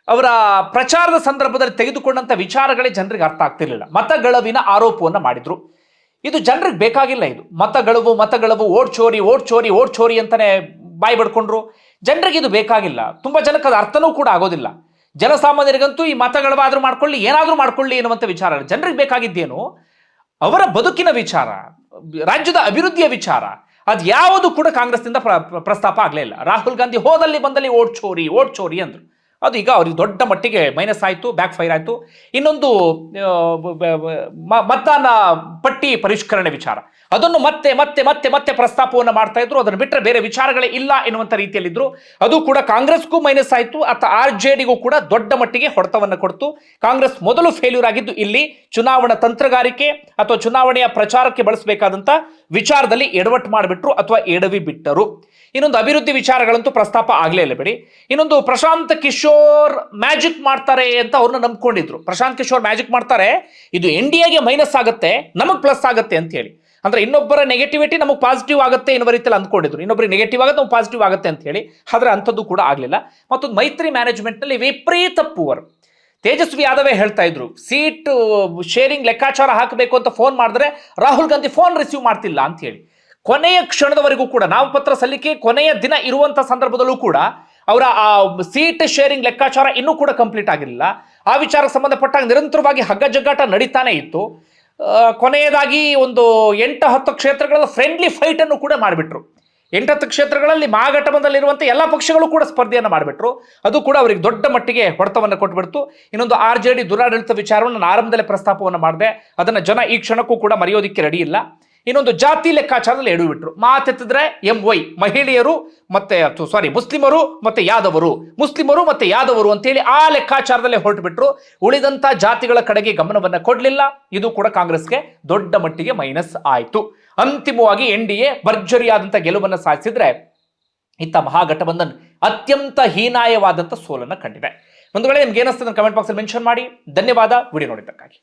[SPEAKER 1] ಅವರ ಪ್ರಚಾರದ ಸಂದರ್ಭದಲ್ಲಿ ತೆಗೆದುಕೊಂಡಂತ ವಿಚಾರಗಳೇ ಜನರಿಗೆ ಅರ್ಥ ಆಗ್ತಿರ್ಲಿಲ್ಲ. ಮತಗಳವಿನ ಆರೋಪವನ್ನು ಮಾಡಿದ್ರು. ಇದು ಜನರಿಗೆ ಬೇಕಾಗಿಲ್ಲ ಇದು. ಮತಗಳವು ಮತಗಳವು ಓಟ್ ಚೋರಿ ಓಟ್ ಚೋರಿ ಓಟ್ ಚೋರಿ ಅಂತಾನೆ ಬಾಯಿ ಬಡ್ಕೊಂಡ್ರು. ಜನರಿಗೆ ಇದು ಬೇಕಾಗಿಲ್ಲ. ತುಂಬಾ ಜನಕ್ಕೆ ಅದು ಅರ್ಥನೂ ಕೂಡ ಆಗೋದಿಲ್ಲ. ಜನಸಾಮಾನ್ಯರಿಗಂತೂ ಈ ಮತಗಳವಾದ್ರೂ ಮಾಡ್ಕೊಳ್ಳಿ, ಏನಾದರೂ ಮಾಡ್ಕೊಳ್ಳಿ ಎನ್ನುವಂತ ವಿಚಾರ ಜನರಿಗೆ ಬೇಕಾಗಿದ್ದೇನು? ಅವರ ಬದುಕಿನ ವಿಚಾರ, ರಾಜ್ಯದ ಅಭಿವೃದ್ಧಿಯ ವಿಚಾರ. ಅದು ಯಾವುದು ಕೂಡ ಕಾಂಗ್ರೆಸ್ನಿಂದ ಪ್ರ- ಪ್ರ- ಪ್ರಸ್ತಾಪ ಆಗಲೇ ಇಲ್ಲ. ರಾಹುಲ್ ಗಾಂಧಿ ಹೋದಲ್ಲಿ ಬಂದಲ್ಲಿ ಓಟ್ ಚೋರಿ ಓಟ್ ಚೋರಿ ಅಂದ್ರು. ಅದು ಈಗ ಅವ್ರಿಗೆ ದೊಡ್ಡ ಮಟ್ಟಿಗೆ ಮೈನಸ್ ಆಯಿತು ಬ್ಯಾಕ್ ಫೈರ್ ಆಯಿತು. ಇನ್ನೊಂದು ಮತದಾನ ಪಟ್ಟಿ ಪರಿಷ್ಕರಣೆ ವಿಚಾರ. ಅದನ್ನು ಮತ್ತೆ ಮತ್ತೆ ಮತ್ತೆ ಮತ್ತೆ ಪ್ರಸ್ತಾಪವನ್ನು ಮಾಡ್ತಾ ಇದ್ರು. ಅದನ್ನು ಬಿಟ್ಟರೆ ಬೇರೆ ವಿಚಾರಗಳೇ ಇಲ್ಲ ಎನ್ನುವಂಥ ರೀತಿಯಲ್ಲಿದ್ದರು ಅದು ಕೂಡ ಕಾಂಗ್ರೆಸ್ಗೂ ಮೈನಸ್ ಆಯಿತು. ಅಥವಾ ಆರ್ ಜೆ ಡಿಗೂ ಕೂಡ ದೊಡ್ಡ ಮಟ್ಟಿಗೆ ಹೊಡೆತವನ್ನು ಕೊಡ್ತು. ಕಾಂಗ್ರೆಸ್ ಮೊದಲು ಫೇಲ್ಯೂರ್ ಆಗಿದ್ದು ಇಲ್ಲಿ ಚುನಾವಣಾ ತಂತ್ರಗಾರಿಕೆ ಅಥವಾ ಚುನಾವಣೆಯ ಪ್ರಚಾರಕ್ಕೆ ಬಳಸಬೇಕಾದಂಥ ವಿಚಾರದಲ್ಲಿ ಎಡವಟ್ಟು ಮಾಡಿಬಿಟ್ರು ಅಥವಾ ಎಡವಿ ಬಿಟ್ಟರು. ಇನ್ನೊಂದು ಅಭಿವೃದ್ಧಿ ವಿಚಾರಗಳಂತೂ ಪ್ರಸ್ತಾಪ ಆಗಲೇ ಇಲ್ಲ ಬಿಡಿ. ಇನ್ನೊಂದು ಪ್ರಶಾಂತ್ ಕಿಶೋರ್ ಮ್ಯಾಜಿಕ್ ಮಾಡ್ತಾರೆ ಅಂತ ಅವ್ರನ್ನ ನಂಬ್ಕೊಂಡಿದ್ರು. ಪ್ರಶಾಂತ್ ಕಿಶೋರ್ ಮ್ಯಾಜಿಕ್ ಮಾಡ್ತಾರೆ, ಇದು ಎನ್ ಮೈನಸ್ ಆಗುತ್ತೆ, ನಮಗೆ ಪ್ಲಸ್ ಆಗುತ್ತೆ ಅಂತ ಹೇಳಿ. ಅಂದ್ರೆ ಇನ್ನೊಬ್ಬರ ನೆಗೆಟಿವಿಟಿ ನಮಗೆ ಪಾಸಿಟಿವ್ ಆಗುತ್ತೆ ಎನ್ನುವ ರೀತಿಯಲ್ಲಿ ಅಂದ್ಕೊಂಡಿದ್ರು. ಇನ್ನೊಬ್ಬರಿಗೆ ನೆಗೆಟಿವ್ ಆಗುತ್ತೆ, ನಮಗೆ ಪಾಸಿಟಿವ್ ಆಗುತ್ತೆ ಅಂತ ಹೇಳಿ. ಆದರೆ ಅಂಥದ್ದು ಕೂಡ ಆಗಲಿಲ್ಲ. ಮತ್ತೊಂದು ಮೈತ್ರಿ ಮ್ಯಾನೇಜ್ಮೆಂಟ್ನಲ್ಲಿ ವಿಪರೀತ ಪೂವರ್. ತೇಜಸ್ವಿ ಯಾದವೇ ಹೇಳ್ತಾ ಇದ್ರು, ಸೀಟ್ ಶೇರಿಂಗ್ ಲೆಕ್ಕಾಚಾರ ಹಾಕಬೇಕು ಅಂತ ಫೋನ್ ಮಾಡಿದ್ರೆ ರಾಹುಲ್ ಗಾಂಧಿ ಫೋನ್ ರಿಸೀವ್ ಮಾಡ್ತಿಲ್ಲ ಅಂತ ಹೇಳಿ. ಕೊನೆಯ ಕ್ಷಣದವರೆಗೂ ಕೂಡ ನಾಮಪತ್ರ ಸಲ್ಲಿಕೆ, ಕೊನೆಯ ದಿನ ಇರುವಂತ ಸಂದರ್ಭದಲ್ಲೂ ಕೂಡ, ಅವರ ಆ ಸೀಟ್ ಶೇರಿಂಗ್ ಲೆಕ್ಕಾಚಾರ ಇನ್ನೂ ಕೂಡ ಕಂಪ್ಲೀಟ್ ಆಗಿರಲಿಲ್ಲ. ಆ ವಿಚಾರಕ್ಕೆ ಸಂಬಂಧಪಟ್ಟಾಗ ನಿರಂತರವಾಗಿ ಹಗ್ಗ ಜಗ್ಗಾಟ ನಡೀತಾನೆ ಇತ್ತು. ಕೊನೆಯದಾಗಿ ಒಂದು ಎಂಟು ಹತ್ತು ಕ್ಷೇತ್ರಗಳ ಫ್ರೆಂಡ್ಲಿ ಫೈಟ್ ಅನ್ನು ಕೂಡ ಮಾಡಿಬಿಟ್ರು. ಎಂಟತ್ತು ಕ್ಷೇತ್ರಗಳಲ್ಲಿ ಮಹಾಗಠಬಂಧನಲ್ಲಿರುವಂಥ ಎಲ್ಲ ಪಕ್ಷಗಳು ಕೂಡ ಸ್ಪರ್ಧೆಯನ್ನು ಮಾಡಿಬಿಟ್ರು. ಅದು ಕೂಡ ಅವರಿಗೆ ದೊಡ್ಡ ಮಟ್ಟಿಗೆ ಹೊಡೆತವನ್ನು ಕೊಟ್ಬಿಡ್ತು. ಇನ್ನೊಂದು ಆರ್ ಜೆ ಡಿ ದುರಾಡಳಿತ ವಿಚಾರವನ್ನು ನಾನು ಆರಂಭದಲ್ಲೇ ಪ್ರಸ್ತಾಪವನ್ನು ಮಾಡಿದೆ. ಅದನ್ನು ಜನ ಈ ಕ್ಷಣಕ್ಕೂ ಕೂಡ ಮರೆಯೋದಿಕ್ಕೆ ರೆಡಿ ಇಲ್ಲ. ಇನ್ನೊಂದು ಜಾತಿ ಲೆಕ್ಕಾಚಾರದಲ್ಲಿ ಎಡವಿಬಿಟ್ರು ಮಾತೆತ್ತಿದ್ರೆ ಎಂ ವೈ ಮಹಿಳೆಯರು ಮತ್ತೆ ಸಾರಿ ಮುಸ್ಲಿಮರು ಮತ್ತೆ ಯಾದವರು. ಮುಸ್ಲಿಮರು ಮತ್ತೆ ಯಾದವರು ಅಂತೇಳಿ ಆ ಲೆಕ್ಕಾಚಾರದಲ್ಲೇ ಹೊರಟುಬಿಟ್ರು. ಉಳಿದಂತ ಜಾತಿಗಳ ಕಡೆಗೆ ಗಮನವನ್ನು ಕೊಡಲಿಲ್ಲ. ಇದು ಕೂಡ ಕಾಂಗ್ರೆಸ್ಗೆ ದೊಡ್ಡ ಮಟ್ಟಿಗೆ ಮೈನಸ್ ಆಯಿತು. ಅಂತಿಮವಾಗಿ ಎನ್ ಡಿ ಎ ಭರ್ಜರಿಯಾದಂಥ ಗೆಲುವನ್ನು ಸಾಧಿಸಿದ್ರೆ ಇತ್ತ ಮಹಾಗಠಬಂಧನ್ ಅತ್ಯಂತ ಹೀನಾಯವಾದಂಥ ಸೋಲನ್ನು ಕಂಡಿದೆ. ಒಂದು ವೇಳೆ ನಿಮ್ಗೆ ಏನಿಸ್ತದೆ ಕಮೆಂಟ್ ಬಾಕ್ಸಲ್ಲಿ ಮೆನ್ಷನ್ ಮಾಡಿ. ಧನ್ಯವಾದ. ವಿಡಿಯೋ ನೋಡಿದ್ದಕ್ಕಾಗಿ.